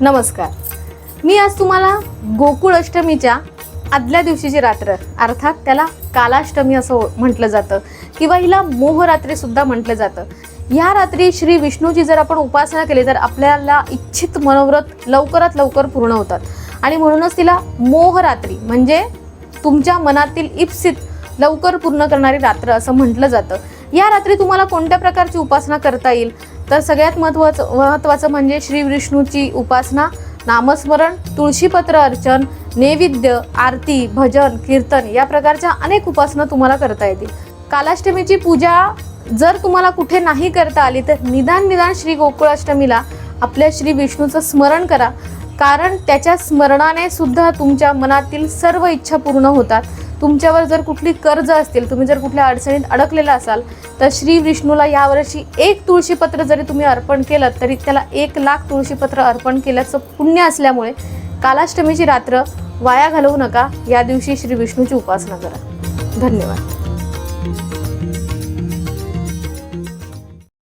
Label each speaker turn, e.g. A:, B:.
A: नमस्कार. मी आज तुम्हाला गोकुळ अष्टमीच्या आदल्या दिवशीची रात्र अर्थात त्याला कालाष्टमी असं म्हटलं जातं किंवा हिला मोहरात्रीसुद्धा म्हटलं जातं. या रात्री श्री विष्णूची जर आपण उपासना केली तर आपल्याला इच्छित मनोव्रत लवकरात लवकर पूर्ण होतात. आणि म्हणूनच तिला मोहरात्री म्हणजे तुमच्या मनातील इप्सित लवकर पूर्ण करणारी रात्र असं म्हटलं जातं. या रात्री तुम्हाला कोणत्या प्रकारची उपासना करता येईल? तर सगळ्यात महत्वाचं महत्त्वाचं म्हणजे श्री विष्णूची उपासना नामस्मरण तुळशीपत्र अर्चन नैवेद्य आरती भजन कीर्तन या प्रकारच्या अनेक उपासना तुम्हाला करता येतील. कालाष्टमीची पूजा जर तुम्हाला कुठे नाही करता आली तर निदान निदान श्री गोकुळाष्टमीला आपल्या श्री विष्णूचं स्मरण करा. कारण त्याच्या स्मरणाने सुद्धा तुमच्या मनातील सर्व इच्छा पूर्ण होतात. तुमच्यावर जर कुठली कर्ज असतील तुम्ही जर कुठल्या अडचणीत अडकलेला असाल तर श्री विष्णूला यावर्षी एक तुळशीपत्र जरी तुम्ही अर्पण केलं तरी त्याला एक लाख तुळशीपत्र अर्पण केल्याचं पुण्य असल्यामुळे कालाष्टमीची रात्र वाया घालवू नका. या दिवशी श्री विष्णूची उपासना करा. धन्यवाद.